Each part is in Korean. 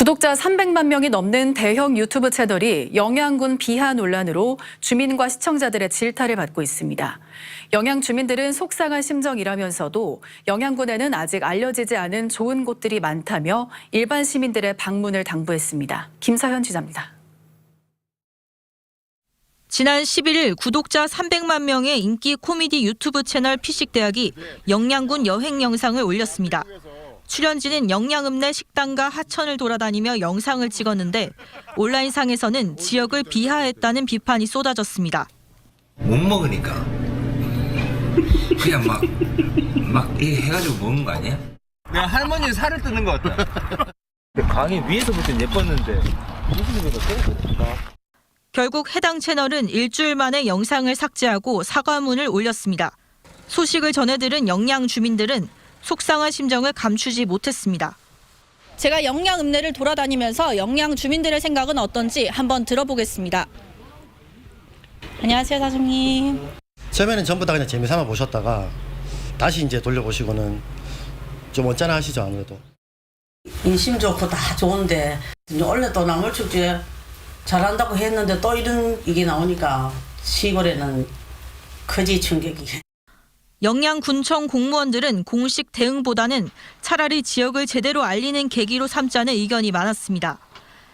구독자 300만 명이 넘는 대형 유튜브 채널이 영양군 비하 논란으로 주민과 시청자들의 질타를 받고 있습니다. 영양 주민들은 속상한 심정이라면서도 영양군에는 아직 알려지지 않은 좋은 곳들이 많다며 일반 시민들의 방문을 당부했습니다. 김사현 기자입니다. 지난 11일 구독자 300만 명의 인기 코미디 유튜브 채널 피식대학이 영양군 여행 영상을 올렸습니다. 출연진은 영양읍 내 식당과 하천을 돌아다니며 영상을 찍었는데 온라인상에서는 지역을 비하했다는 비판이 쏟아졌습니다. 못 먹으니까 그냥 막 막 해가지고 먹는 거 아니야? 내가 할머니 살을 뜨는 것 같다. 강이 위에서부터 예뻤는데 무슨 소리가 떨어졌다. 결국 해당 채널은 일주일 만에 영상을 삭제하고 사과문을 올렸습니다. 소식을 전해들은 영양 주민들은 속상한 심정을 감추지 못했습니다. 제가 영양 읍내를 돌아다니면서 영양 주민들의 생각은 어떤지 한번 들어보겠습니다. 안녕하세요, 사장님. 처음에는 전부 다 그냥 재미삼아 보셨다가 다시 이제 돌려보시고는 좀 언짢아 하시죠 아무래도. 인심 좋고 다 좋은데 원래 또 나물축제 잘한다고 했는데 또 이런 이게 나오니까 시골에는 크지 충격이. 영양군청 공무원들은 공식 대응보다는 차라리 지역을 제대로 알리는 계기로 삼자는 의견이 많았습니다.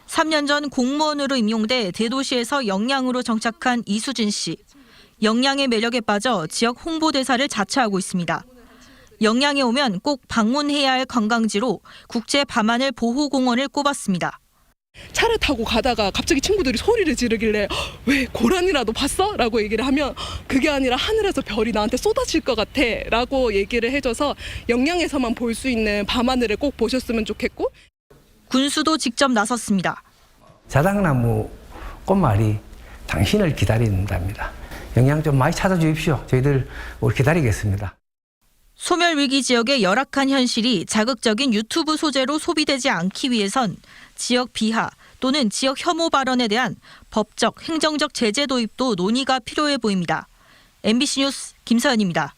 3년 전 공무원으로 임용돼 대도시에서 영양으로 정착한 이수진 씨. 영양의 매력에 빠져 지역 홍보대사를 자처하고 있습니다. 영양에 오면 꼭 방문해야 할 관광지로 국제 밤하늘 보호공원을 꼽았습니다. 차를 타고 가다가 갑자기 친구들이 소리를 지르길래 "헉, 왜 고란이라도 봤어? 라고 얘기를 하면 그게 아니라 하늘에서 별이 나한테 쏟아질 것 같아 라고 얘기를 해줘서 영양에서만 볼 수 있는 밤하늘을 꼭 보셨으면 좋겠고 군수도 직접 나섰습니다. 자당나무 꽃말이 당신을 기다린답니다. 영양 좀 많이 찾아주십시오. 저희들 기다리겠습니다. 소멸 위기 지역의 열악한 현실이 자극적인 유튜브 소재로 소비되지 않기 위해선 지역 비하 또는 지역 혐오 발언에 대한 법적, 행정적 제재 도입도 논의가 필요해 보입니다. MBC 뉴스 김서연입니다.